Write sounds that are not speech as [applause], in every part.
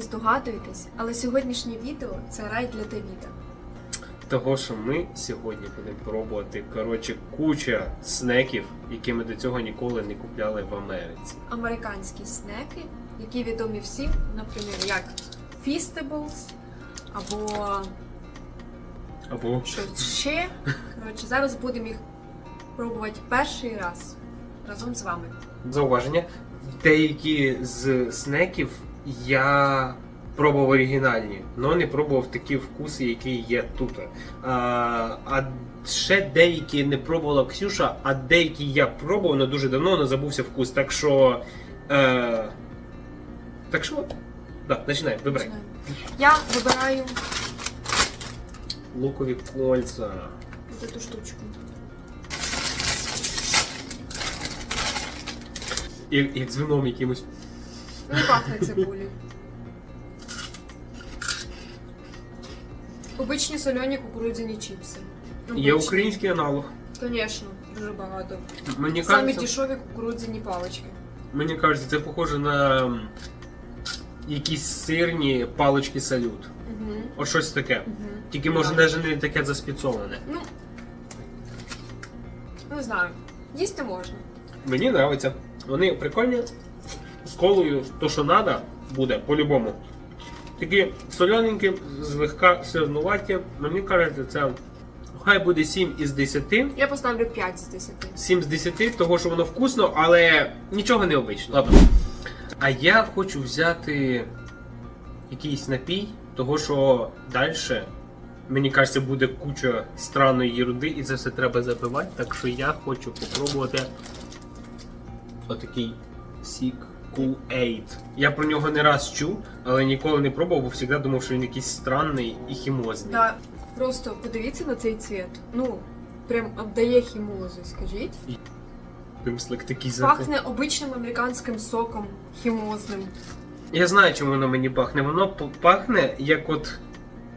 не здогадуєтесь, але сьогоднішнє відео це рай для Давіда. Того, що ми сьогодні будемо пробувати коротше куча снеків, які ми до цього ніколи не купляли в Америці. Американські снеки, які відомі всім, наприклад, як Feastables або Або щось ще. Коротше, зараз будемо їх пробувати перший раз разом з вами. зауваження. Деякі з снеків я пробував оригінальні, але не пробував такі вкуси, які є тут. А, а ще деякі не пробувала Ксюша, а деякі я пробував, але дуже давно але забувся вкус. Так що. Е, так що. Да, починай, вибирай. Я вибираю Лукові кольця. ось цю штучку. Як, як з вином якимось. Не пахне цибулі. Обичні сольоні кукурудзяні чіпси. Є український аналог. Звісно, дуже багато. Мені Самі кажеться, дешеві кукурудзяні палички. Мені кажеться, це похоже на м, якісь сирні палички салют. Угу. От щось таке. Угу. Тільки може навіть не таке заспіцоване. Ну, не знаю. Їсти можна. Мені подобається. Вони прикольні. З колою то, що треба, буде по-любому. Такі солененькі, злегка сирнуваті. Мені кажеться, це хай буде 7 із 10. Я поставлю 5 з 10. 7 з 10, того що воно вкусно, але нічого не обично. Ладно. А я хочу взяти якийсь напій, того що далі, мені кажеться, буде куча странної єруди, і це все треба запивати. Так що я хочу попробувати отакий сік Cool Aid. Я про нього не раз чув, але ніколи не пробував, бо завжди думав, що він якийсь странний і хімозний. Да, просто подивіться на цей цвіт. Ну, прям обдає хімозу, скажіть. Пимслик такий запах. Пахне обичним американським соком хімозним. Я знаю, чому воно мені пахне. Воно пахне як от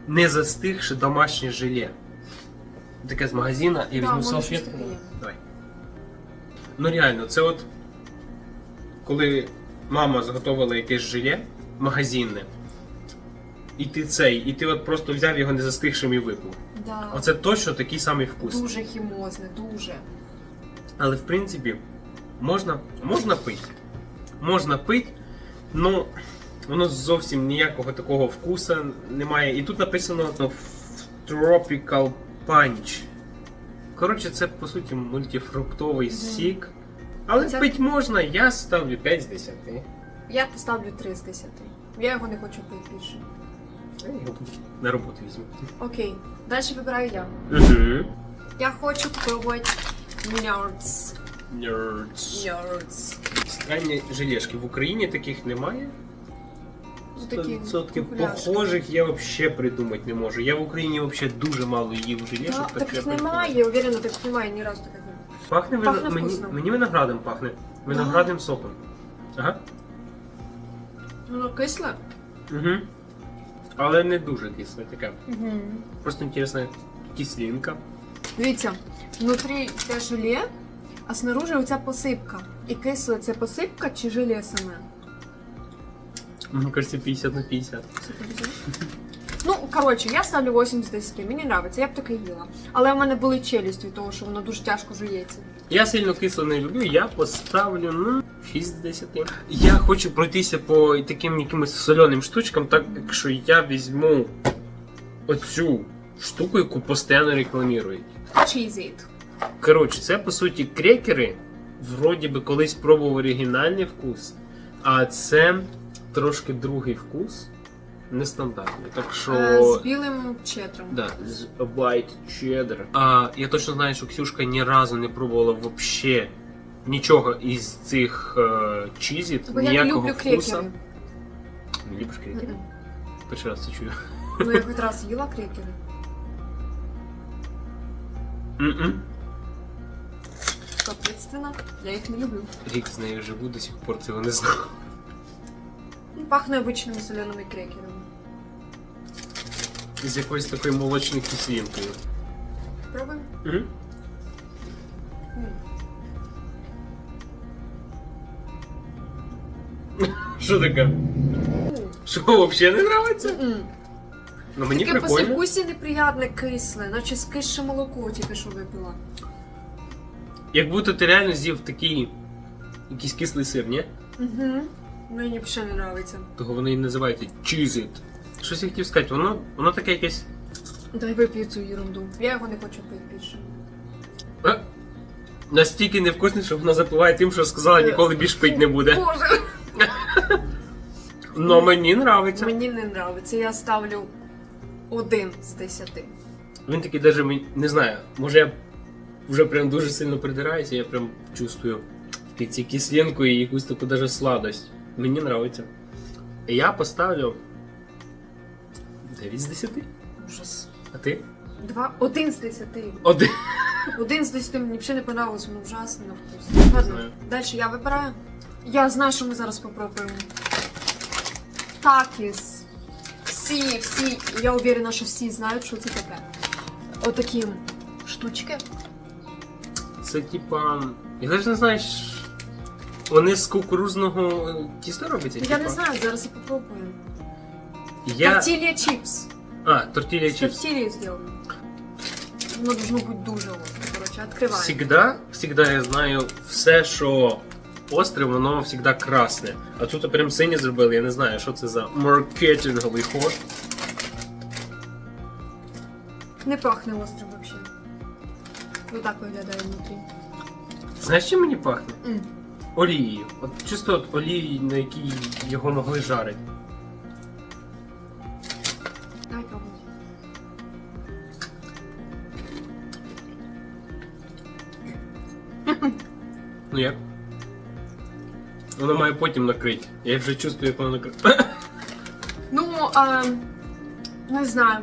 не застигше домашнє желе. Таке з магазина і Да, візьму салфетку. Давай. Ну реально, це от коли мама зготовила якесь желе магазинне, і ти цей, і ти от просто взяв його не застигшим і випив. Да. Оце точно такий самий вкус. Дуже хімозне, дуже. Але в принципі, можна, можна пити. Можна пити, ну воно зовсім ніякого такого вкуса немає. І тут написано ну, Tropical Punch. Коротше, це по суті мультифруктовий Мгм. сік. Але Це- пити можна, я ставлю 5 з 10. Я поставлю 3 з 10. Я його не хочу пити більше. Я його на роботу візьму. Окей, далі вибираю я. Угу. Я хочу спробувати Nerds. Nerds. Nerds. Странні желешки. В Україні таких немає. Ну, такі 100% популяшки. похожих я взагалі придумати не можу. Я в Україні взагалі дуже мало їв желешок. Да, так таких я придумав. немає, уверена, таких немає, ні разу таких. Пахне, вино- Пахне мені, вкусно. мені виноградом пахне. Виноградним соком. Ага. Воно кисле? Угу. Але не дуже кисле таке. Угу. Просто інтересна кислинка. Дивіться, внутрі те желе, а снаружи оця посипка. І кисле це посипка чи желе саме? Мені кажеться 50 на 50. Це подивись. Ну, коротше, я ставлю 8 з 10. Мені подобається, я б таке їла. Але в мене були челюсть від того, що воно дуже тяжко жується. Я сильно кисло не люблю, я поставлю ну, 6 з 10. Я хочу пройтися по таким якимось соленим штучкам, так що я візьму оцю штуку, яку постійно рекламують. Cheese it. Коротше, це по суті крекери. Вроді би колись пробував оригінальний вкус, а це трошки другий вкус, нестандартний. Так що. Е, З білим чедром. Да, з white cheddar. А я точно знаю, що Ксюшка ні разу не пробувала вообще нічого із цих е, чізів, Бо я не ніякого люблю вкуса. крекери. Не любиш крекери? Мгм. Перший раз це чую. Ну, я [laughs] хоч раз їла крекери. М-м. Соответственно, я їх не люблю. Рік з нею живу, до сих пор цього не знав. Ну, Пахне обичними соленими крекерами. З якоюсь такою молочною кислинкою. Пробуємо? Угу. Що таке? Що, взагалі не подобається? Ну мені Таке прикольно. послевкусие неприятне, кисле, наче скисше молоко тільки що випила. Як будто ти реально з'їв такий якийсь кислий сир, ні? Угу. Мені взагалі не подобається. Того вони і cheese it. Щось я хотів сказати, воно, воно таке якесь. Дай вип'ю цю ерунду. Я його не хочу пити більше. е, Настільки невкусне, що воно запиває тим, що сказала, ніколи більше пити не буде. Боже! [laughs] Но мені нравиться. Мені не подобається. Я ставлю один з десяти. Він такий даже мені- не знаю, може я вже прям дуже сильно придираюся, я прям чувствую в кінці кислинку і якусь таку даже сладость. Мені нравиться. Я поставлю 9 з 10. Ужас. А ти? Два, один з десяти. Один. Один з десяти мені взагалі не понравилось, воно ужасно на вкус. Ладно, знаю. далі я вибираю. Я знаю, що ми зараз попробуємо. Такіс. Всі, всі, я уверена, що всі знають, що це таке. Отакі штучки. Це типа. Я навіть не знаю. ш- Вони з кукурузного е, тіста робляться? Я типа? не знаю, зараз я попробую. Я... Тортилья чипс. А, тортилья чипс. тортильей сделано. Воно должно бути дуже остро. Коротше, відкриваємо. Всегда, всегда я знаю, все, що остре, воно всегда красне. А тут прям синє зробили, я не знаю, що це за маркетинговий ход. Не пахне острим вообще. Вот так виглядає внутрі. Знаєш, чим мені пахне? М. Олією. От чисто от олії, на якій його могли жарити. Ну як? Воно має потім накрити. Я вже чувствую, як воно накрите. Ну, а, не знаю.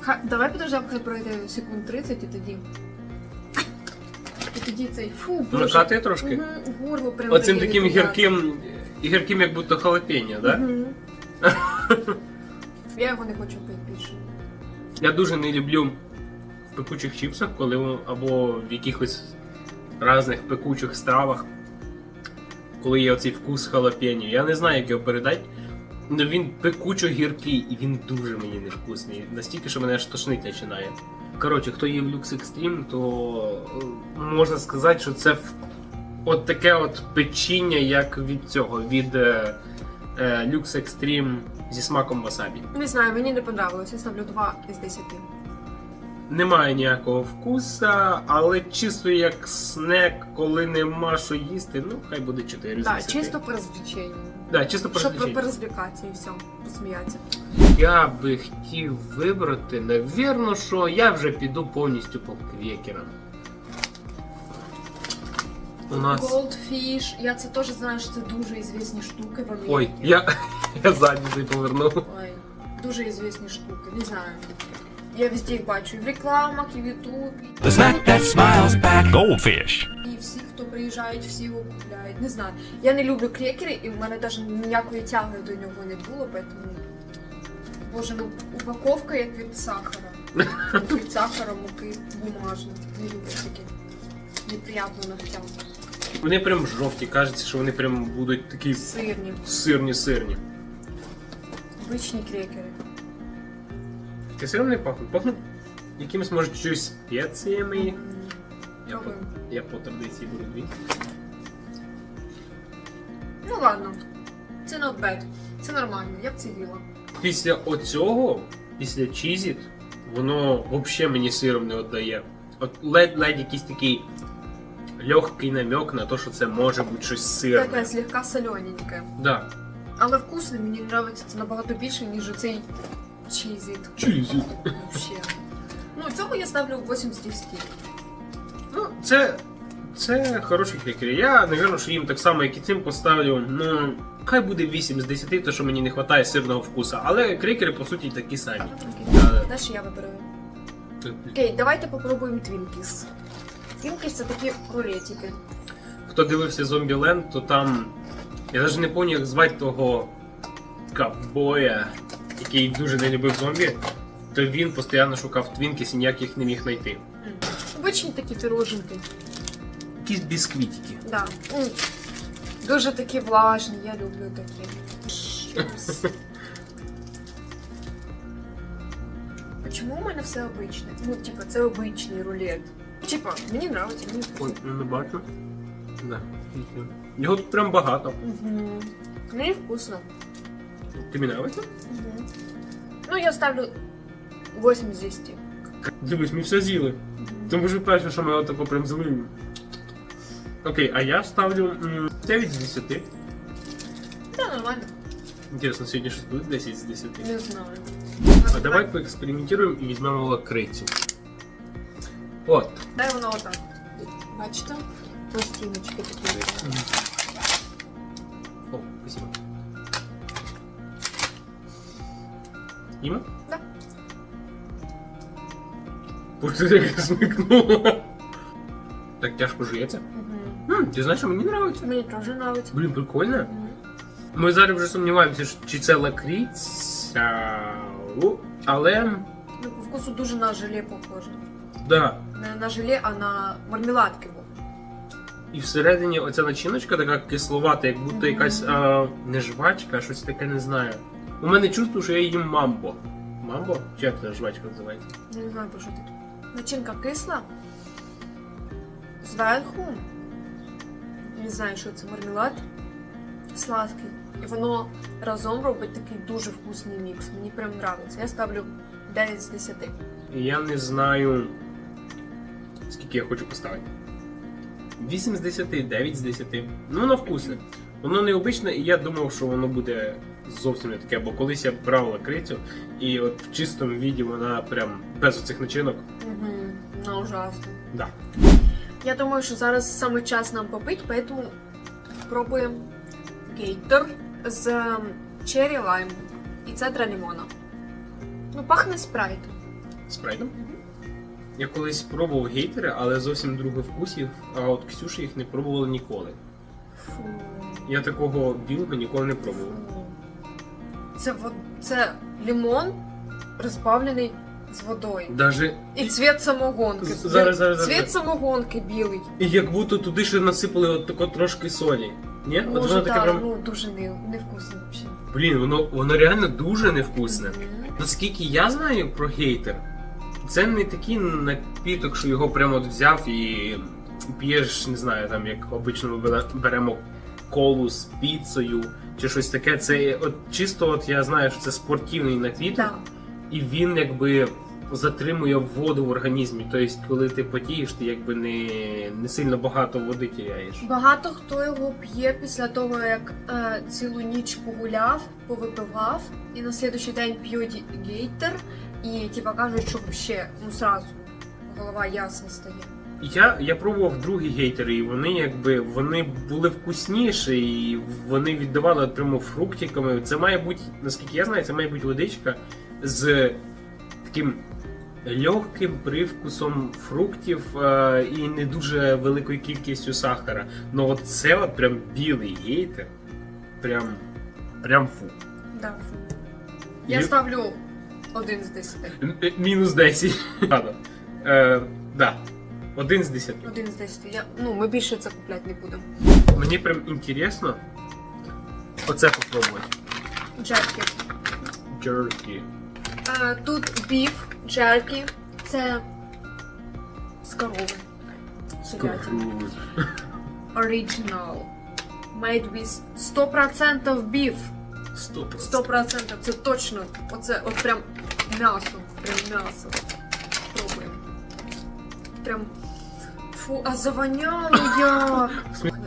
Ха- Давай подождемо, хай пройде секунд 30 і тоді. І тоді цей фу, боже. Накатує трошки. Мгм, горло прям Оцим дає таким гірким, гірким, як будто халапеньо, да? Мгм. Я його не хочу пити більше. Я дуже не люблю в пекучих чіпсах, коли воно- або в якихось різних пекучих стравах, коли є оцей вкус халапеньо. Я не знаю, як його передати. але він пекучо гіркий і він дуже мені невкусний. Настільки, що мене аж тошнить починає. Коротше, хто є в Lux Extreme, то е, можна сказати, що це от таке от печіння, як від цього, від е, е, Extreme зі смаком васабі. Не знаю, мені не понравилось. Я ставлю 2 із 10. Немає ніякого вкуса, але чисто як снек, коли нема що їсти, ну хай буде 4 з Так, чисто по розвлеченню. Да, чисто по Щоб розвлеченню. порозвлікатися і все, посміятися. Я би хотів вибрати, навірно, що я вже піду повністю по квекерам. У нас. Goldfish, я це теж знаю, що це дуже ізвісні штуки в Америці. Ой, я, [laughs] я задній повернув. Ой, дуже ізвісні штуки, не знаю. Я везде їх бачу і в рекламах, і в Ютубі. The snack that smiles back. Goldfish. І всі, хто приїжджають, всі його купляють. Не знаю. Я не люблю крекери, і в мене навіть ніякої тяги до нього не було, поэтому... Боже, ну упаковка як від сахара. Як від сахара, муки, бумажна. Не люблю таке. Неприятно на втягу. Вони прям жовті, кажеться, що вони прям будуть такі Сирні, сирні-сирні. обичні крекери. Ти все не пахнуть? Пахнуть якимось, може, чуть спеціями. Я по, Пробуємо. я по традиції беру дві. Ну ладно. Це not bad. Це нормально, я б це їла. Після оцього, після чізіт, воно взагалі мені сиром не віддає. От ледь-ледь якийсь такий легкий намек на те, що це може бути щось сирне. Така слегка солененька. Да. Але вкусно, мені подобається це набагато більше, ніж оцей Чізіт. Вообще. Ну, цьому я ставлю 8 з 10. Ну, це, це хороші крекери. Я, напевно, що їм так само, як і цим поставлю, ну, хай буде 8 з 10, то що мені не вистачає сирного вкуса. Але крекери, по суті, такі самі. Да. Далі я вибираю. Окей, давайте попробуємо Твінкіс. Твінкіс це такі рулетики. Хто дивився Зомбіленд, то там. Я навіть не пам'ятаю, як звати того ковбоя, який дуже не любив зомбі, то він постійно шукав твінкіс і ніяк їх не міг знайти. Обичні такі піроженки. Якісь бісквітики. Да. М. Дуже такі влажні, я люблю такі. щось. [laughs] А чому у мене все обичне? Ну, типа, це обичний рулет. Типа, мені нравиться, мені Ой, вкусно. не бачу. Да. Його тут прям багато. Угу. Мені вкусно. Тобі нравиться? Угу. Ну, я ставлю 8 з 10. Дивись, ми все з'їли. Тому що перше, що ми отако прям злили. Окей, а я ставлю м, 9 з 10. Та нормально. Інтересно, сьогодні щось буде 10 з 10. Не знаю. А давай поекспериментуємо і візьмемо лакрицю. От. Дай воно отак. Бачите? Пластиночки такі. Іма? Да. Як смикнула. Так тяжко жується. Угу. Ти знаєш, що мені подобається. Мені теж. Блін, прикольно. Мгм. Ми зараз вже сумніваємося, чи це лакриця. Але. Ну, по вкусу дуже на желе похоже. Да. Не на желе, а на мармеладки. І всередині оця начиночка така кисловата, як будто якась а, не жвачка, а щось таке не знаю. У мене чувство, що я їм мамбо. Мамбо? Чи як ця жвачка називається? Я не знаю, про що тут. Начинка кисла. Зверху. Не знаю, що це мармелад. Сладкий. І воно разом робить такий дуже вкусний мікс. Мені прям подобається. Я ставлю 9 з 10. Я не знаю, скільки я хочу поставити. 8 з 10, 9 з 10. Ну, воно вкусне. Воно необичне, і я думав, що воно буде зовсім не таке, бо колись я брав лакрицю, і от в чистому віді вона прям без оцих начинок. Угу. Ну, ужасно. Да. Я думаю, що зараз саме час нам попити, поэтому пробуємо гейтер з ем, черрі лайм і цедра лимона. Ну, пахне спрайтом. Спрайтом. Я колись пробував гейтери, але зовсім других вкусів, а от Ксюша їх не пробувала ніколи. Фу. Я такого білого ніколи не пробував. Це, це лимон розбавлений з водою. Даже І цвіт самогонки. Зараз, зараз, Цвіт самогонки білий. і як будто туди ще насипали от тако трошки солі. Ні? От Може, воно таке так, прям. ну дуже не, невкусно взагалі. Блін, воно, воно реально дуже невкусне. Наскільки я знаю про гейтер, це не такий напіток, що його прямо от взяв і п'єш, не знаю, там як обично ми беремо колу з піцею чи щось таке. Це от чисто, от я знаю, що це спортивний напіток, Так. і він якби затримує воду в організмі. Тобто, коли ти потієш, ти якби не, не сильно багато води тіряєш. Багато хто його п'є після того, як е, цілу ніч погуляв, повипивав, і на слідуючий день п'ють гейтер, і типа кажуть, що ще ну сразу голова ясна стає. Я, я пробував другі гейтери, і вони якби вони були вкусніші, і вони віддавали прямо фруктиками. Це має бути, наскільки я знаю, це має бути водичка з таким легким привкусом фруктів е, і не дуже великою кількістю сахара. Ну от це от прям білий гейтер. Прям, прям фу. Да. фу. Я І- ставлю один з десяти. Е, Мінус 10. [laughs] Ладно. Е, да. Один з десяти. Один з десяти. Я, ну, ми більше це купляти не будемо. Мені прям інтересно оце попробувати. Джерки. Jerky. Е, тут біф, джерки. Це з корови. Говядина. Original. Made with 100% beef. Стоп. 100%. Це точно. Оце от прям м'ясо. Прям м'ясо. Фу, а завоняло як.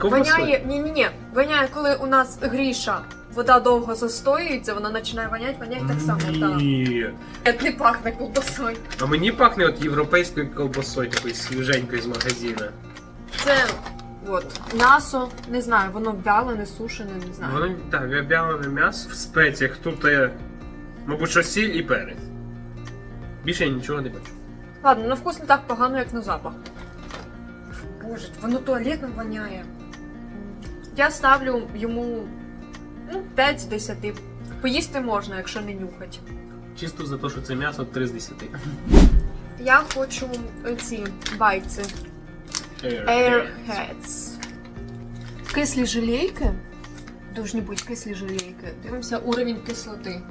Воняє. Ні-ні-ні. Воняє, коли у нас гріша. Вода довго застоюється, вона починає воняти, воняє так само. Так. Ні. Не пахне ковбасою. А мені пахне от європейською колбасою, такою свіженькою з магазина. Це от м'ясо, не знаю, воно вялене, сушене, не знаю. Воно так, вялене м'ясо в спеціях. Тут, е, мабуть, що сіль і перець. Більше я нічого не бачу. Ладно, на вкус не так погано, як на запах. Боже, воно туалетом воняє. Я ставлю йому ну, 5 з 10. Поїсти можна, якщо не нюхать. Чисто за те, що це м'ясо 3 з 10. Я хочу ці байці. Airheads. Кислі желейки. Должні бути кислі желейки. Дивимося уровень кислоти.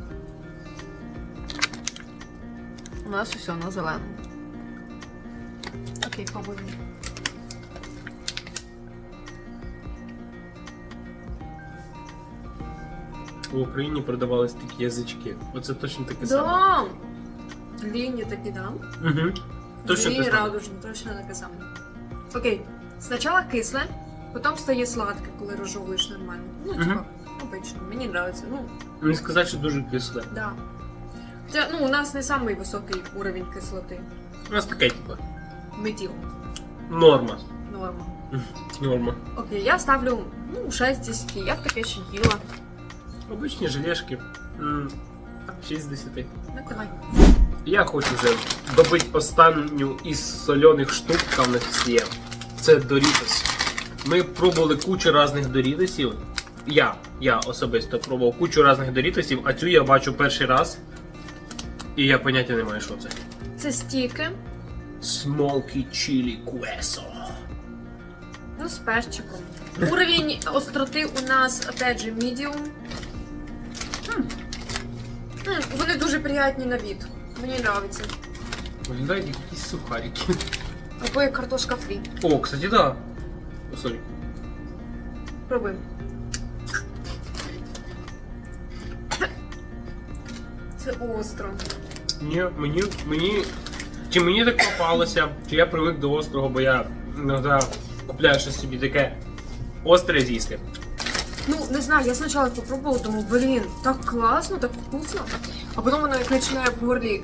У нас усе на зеленому. Окей, пробуємо. В Україні продавались такі язички. Оце точно таке саме. Да! Длинні такі, да? Угу. Точно Длинні саме. радужні, точно таке саме. Окей. Спочатку кисле, потім стає сладке, коли розжовуєш нормально. Ну, Мгм. типа, обично. Мені подобається. Ну, Мені сказати, що дуже кисле. да. Хоча, ну, у нас не самий високий уровень кислоти. У нас таке, типу, Медіум. норма. Норма. Норма. Окей, я ставлю ну, 6 10. Я б таке ще їла. Обичні желешки. М, 6 з 10. Ну, давай. Я хочу вже добити останню із соляних штук, яка в є. Це Doritos. Ми пробували кучу різних Дорітосів. Я, я особисто пробував кучу різних Дорітосів, а цю я бачу перший раз. І я поняття не маю, що це. Це стіки. Smoky Chili Queso. Ну, з перчиком. Уровень остроти у нас, опять же, medium. Вони дуже приятні на від. Мені подобається. Виглядають як якісь сухарики. Або як картошка фрі. О, кстати, да. О, сорі. Пробуємо. Це остро. Ні, мені, мені. Чи мені так попалося, чи я привик до острого, бо я іноді купляю щось собі таке остре з'їсти. Ну, не знаю, я спочатку попробувала, думаю, блін, так класно, так вкусно. А потім воно як починає в горлі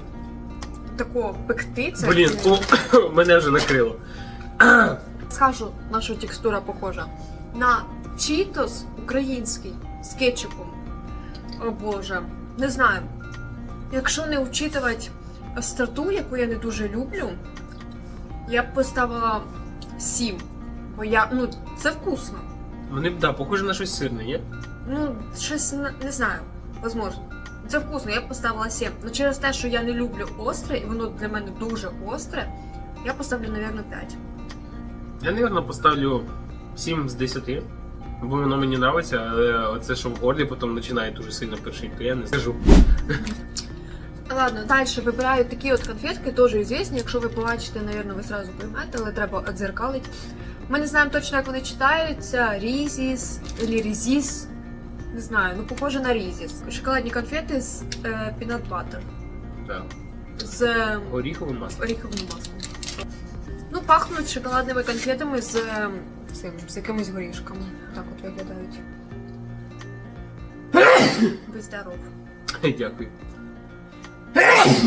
тако пекти. Це Блін, ну, о, [coughs] мене вже накрило. [coughs] Скажу, наша текстура похожа на чітос український з кетчупом. О боже, не знаю. Якщо не вчитувати остроту, яку я не дуже люблю, я б поставила 7. Бо я, ну, це вкусно. Вони да, похоже на щось сирне, ні? Ну, щось не, не знаю, возможно. Це вкусно, я б поставила 7. Ну через те, що я не люблю остре, і воно для мене дуже остре, я поставлю, мабуть, 5. Я, мабуть, поставлю 7 з 10. Бо воно мені подобається, але оце, що в горлі потім починає дуже сильно першити, то я не скажу. Ладно, далі вибираю такі от конфетки, теж звісні. Якщо ви побачите, мабуть, ви зразу поймете, але треба відзеркалити. Ми не знаємо точно, як вони читаються. Різіс, Різіс. Не знаю, ну похоже на Різіс. Шоколадні конфети з е, peanut butter. Так. З е, Горіховим маслом. оріховим маслом. Ну, пахнуть шоколадними конфетами з, е, цим, з якимись горішками. Так от виглядають. [coughs] Будь здоров. Дякую.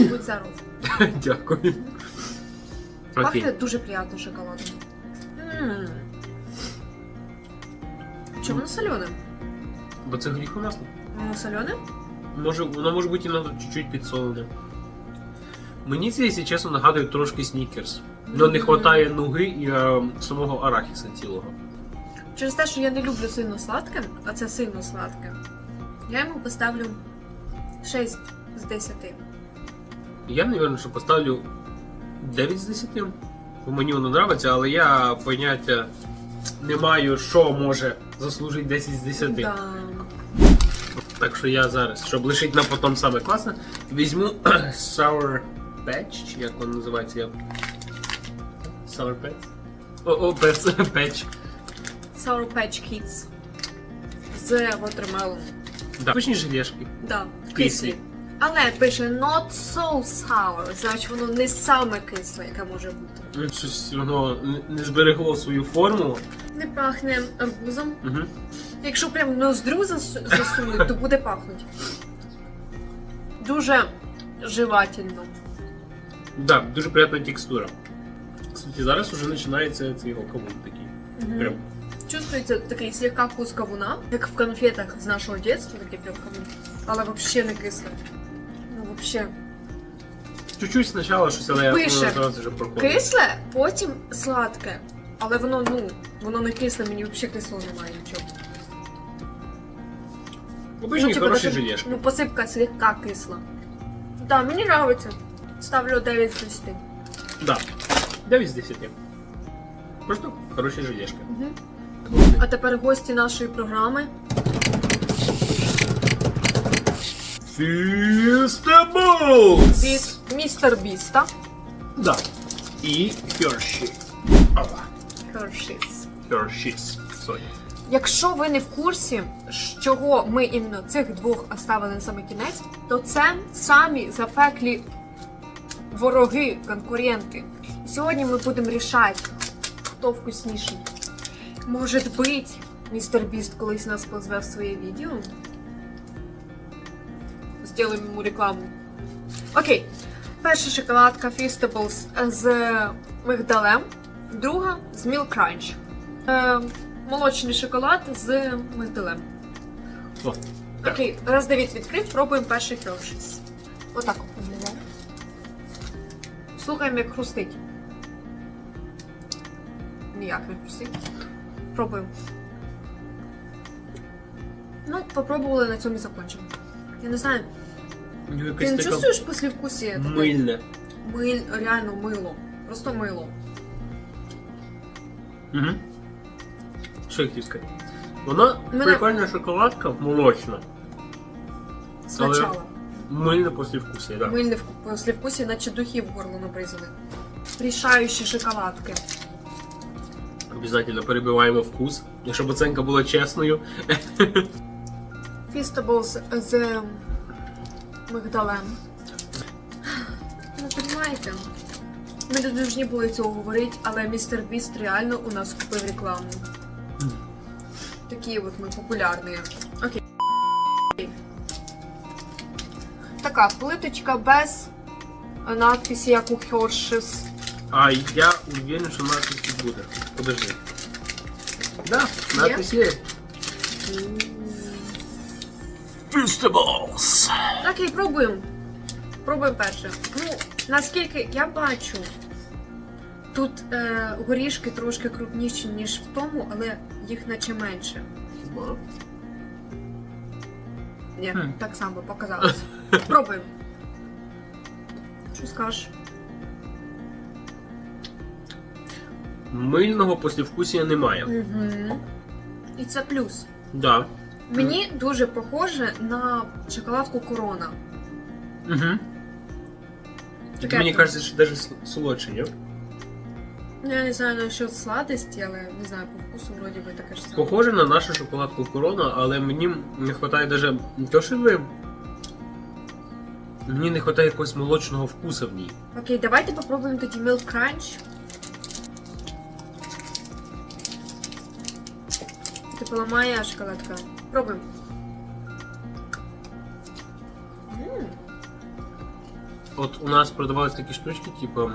Будь здоров. [laughs] Дякую. Окей. Пахне дуже приємно шоколадом. М. Чому воно солене? Бо це горіхове масло. Воно солене? Може, воно може бути іноді чуть-чуть підсолене. Мені це, якщо чесно, нагадує трошки снікерс. Но не Мгм. вистачає нуги і е, самого арахіса цілого. Через те, що я не люблю сильно сладке, а це сильно сладке, я йому поставлю 6 з 10. Я, мабуть, що поставлю 9 з 10. Бо мені воно подобається, але я поняття не маю, що може заслужити 10 з 10. Да. Так що я зараз, щоб лишити на потом саме класне, візьму [clears throat] Sour Patch, чи як воно називається? Sour Patch? О, о, Patch. [laughs] Sour Patch Kids. З Watermelon. Да. Обичні желешки. Да, Кислі. Але пише not so sour, значить воно не саме кисле, яке може бути. Ну, Щось воно не- зберегло свою форму. Не пахне арбузом. Угу. Якщо прям ноздрю зас- засунуть, то буде пахнути. Дуже жевательно. Да, дуже приємна текстура. Кстати, зараз уже починається цей кавун такий. Прям. Чувствується такий слегка вкус кавуна, як в конфетах з нашого дитинства, такий прям кавун. Але взагалі не кисле. Ну, взагалі. Чуть-чуть спочатку щось, але Пише. одразу вже проходить. Кисле, потім сладке. Але воно, ну, воно не кисле, мені взагалі кислого немає нічого. Обичні типу, хороші даже. Ну, посипка слегка кисла. Да, мені подобається. Ставлю 9 з 10. Да. 9 з 10. Просто хороші желешки. Угу. А тепер гості нашої програми. Feastables! від містер Біста. Да. І Hershey. Опа. Hershey's. Hershey's. Sorry. Якщо ви не в курсі, з чого ми іменно цих двох оставили на самий кінець, то це самі запеклі вороги, конкуренти. Сьогодні ми будемо рішати, хто вкусніший. Може бути, містер Біст колись нас позве в своє відео. Зробимо йому рекламу. Окей. Перша шоколадка Feastables з мигдалем, друга з Milk Crunch. Е, молочний шоколад з мигдалем. О, так. Окей, раз Давід відкрив, пробуємо перший Hershey's. Отак от виглядає. Слухаємо, як хрустить. Ніяк не хрустить. Пробуємо. Ну, попробували на цьому і закончимо. Я не знаю, Ти якесь не таке чувствуєш послевкусія? таке? Мильне. Миль, реально мило. Просто мило. Угу. Що я хотів сказати? Вона Мене- прикольна шоколадка, молочна. Спочатку. Мильне послівкусія, так. Мильне вку- послевкусие, наче духи в горло набризали. Рішаючі шоколадки. Обязательно перебиваємо вкус. І щоб оценка була чесною. [laughs] Фістаблс з мигдалем. Ну, розумієте, ми не повинні були цього говорити, але містер Біст реально у нас купив рекламу. Такі от ми популярні. Окей. Така плиточка без надписі, як у Hershey's. А я уверен, що надпись тут буде. Подожди. Да, надпись є. Feastables! Окей, пробуємо. Пробуємо перше. Ну, наскільки я бачу, тут е, горішки трошки крупніші, ніж в тому, але їх наче менше. Ні, Хм. так само показалось. Пробуємо. [laughs] Що скажеш? Мильного послівкусія немає. Угу. І це плюс. Да. Мені дуже похоже на шоколадку корона. Угу. Мені там. кажеться, що навіть солодше, ні? Ну, Я не знаю насчет сладості, але не знаю, по вкусу вроді би таке ж саме. Похоже на нашу шоколадку корона, але мені не вистачає даже не то, що ви. Мені не вистачає якогось молочного вкусу в ній. Окей, давайте попробуємо тоді Milk Crunch. Типу ламає шоколадка. Пробуємо. От у нас продавались такі штучки, типу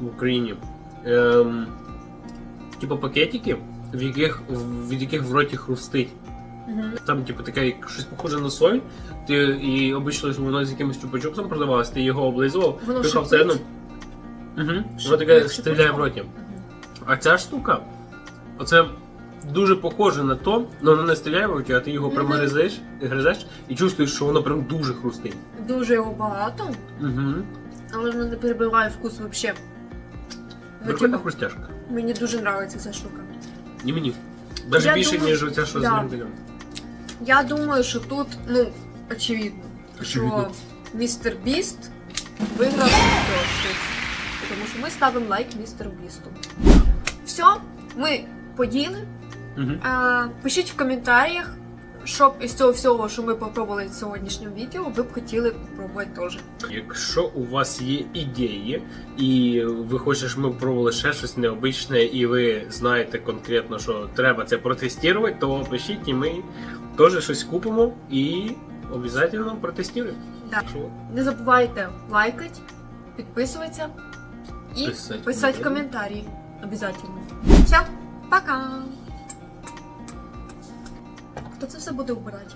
в Україні. Ем, типу пакетики, в яких, від яких в роті хрустить. мгм. Там, типу, таке як щось похоже на соль. Ти і обично воно з якимось чупа-чупсом продавалось, ти його облизував, пихав шипить? Угу. Воно таке стріляє в роті. А ця штука, оце дуже похоже на то, але воно не стріляє в роті, а ти його Мгм. прямо гризеш, гризеш і чувствуєш, що воно прям дуже хрустить. Дуже його багато, Угу. але воно не перебиває вкус взагалі. Ну, Прикольна типу, хрустяшка. мені дуже подобається ця штука. І мені. Навіть Я більше, думаю, ніж оця, що да. з мигдалем. Я думаю, що тут, ну, очевидно, Очевидно. що містер Біст виграв щось. Тому що ми ставимо лайк містеру Бісту. Все, ми поділи. Угу. Пишіть в коментарях, щоб із цього всього, що ми попробували в сьогоднішньому відео, ви б хотіли попробувати теж. Якщо у вас є ідеї, і ви хочете, щоб ми пробували ще щось необичне, і ви знаєте конкретно, що треба це протестувати, то пишіть, і ми теж щось купимо і обов'язково протестуємо. Да. Не забувайте лайкати, підписуватися і писати коментарі. коментарі. Обязательно. Все, пока! Хто це все буде вбирати?